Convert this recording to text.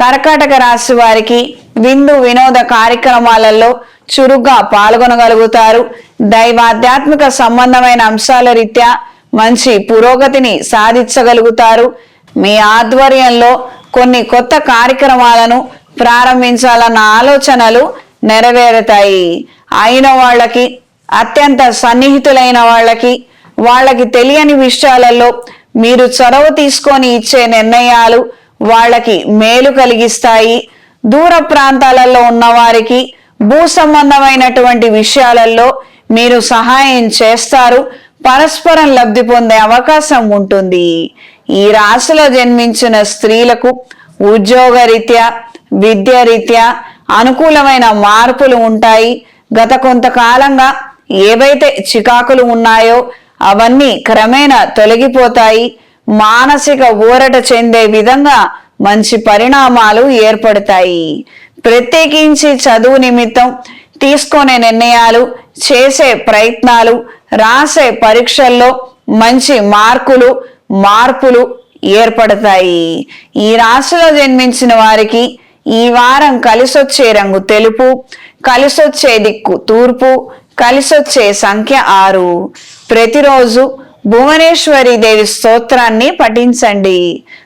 కర్కాటక రాశి వారికి విందు వినోద కార్యక్రమాలలో చురుగ్గా పాల్గొనగలుగుతారు. దైవాధ్యాత్మిక సంబంధమైన అంశాల రీత్యా మంచి పురోగతిని సాధించగలుగుతారు. మీ ఆధ్వర్యంలో కొన్ని కొత్త కార్యక్రమాలను ప్రారంభించాలన్న ఆలోచనలు నెరవేరుతాయి. అయిన వాళ్ళకి అత్యంత సన్నిహితులైన వాళ్ళకి వాళ్ళకి తెలియని విషయాలలో మీరు చొరవ తీసుకొని ఇచ్చే నిర్ణయాలు వాళ్ళకి మేలు కలిగిస్తాయి. దూర ప్రాంతాలలో ఉన్న వారికి భూ సంబంధమైనటువంటి విషయాలలో మీరు సహాయం చేస్తారు. పరస్పరం లబ్ధి పొందే అవకాశం ఉంటుంది. ఈ రాశిలో జన్మించిన స్త్రీలకు ఉద్యోగరీత్యా విద్యారీత్యా అనుకూలమైన మార్పులు ఉంటాయి. గత కొంతకాలంగా ఏవైతే చికాకులు ఉన్నాయో అవన్నీ క్రమేణా తొలగిపోతాయి. మానసిక ఊరట చెందే విధంగా మంచి పరిణామాలు ఏర్పడతాయి. ప్రత్యేకించి చదువు నిమిత్తం తీసుకునే నిర్ణయాలు చేసే ప్రయత్నాలు రాసే పరీక్షల్లో మంచి మార్కులు మార్పులు ఏర్పడతాయి. ఈ రాశిలో జన్మించిన వారికి ఈ వారం కలిసొచ్చే రంగు తెలుపు కలిసొచ్చే దిక్కు తూర్పు కలిసొచ్చే సంఖ్య ఆరు. ప్రతిరోజు భువనేశ్వరి దేవి స్తోత్రాన్ని పఠించండి.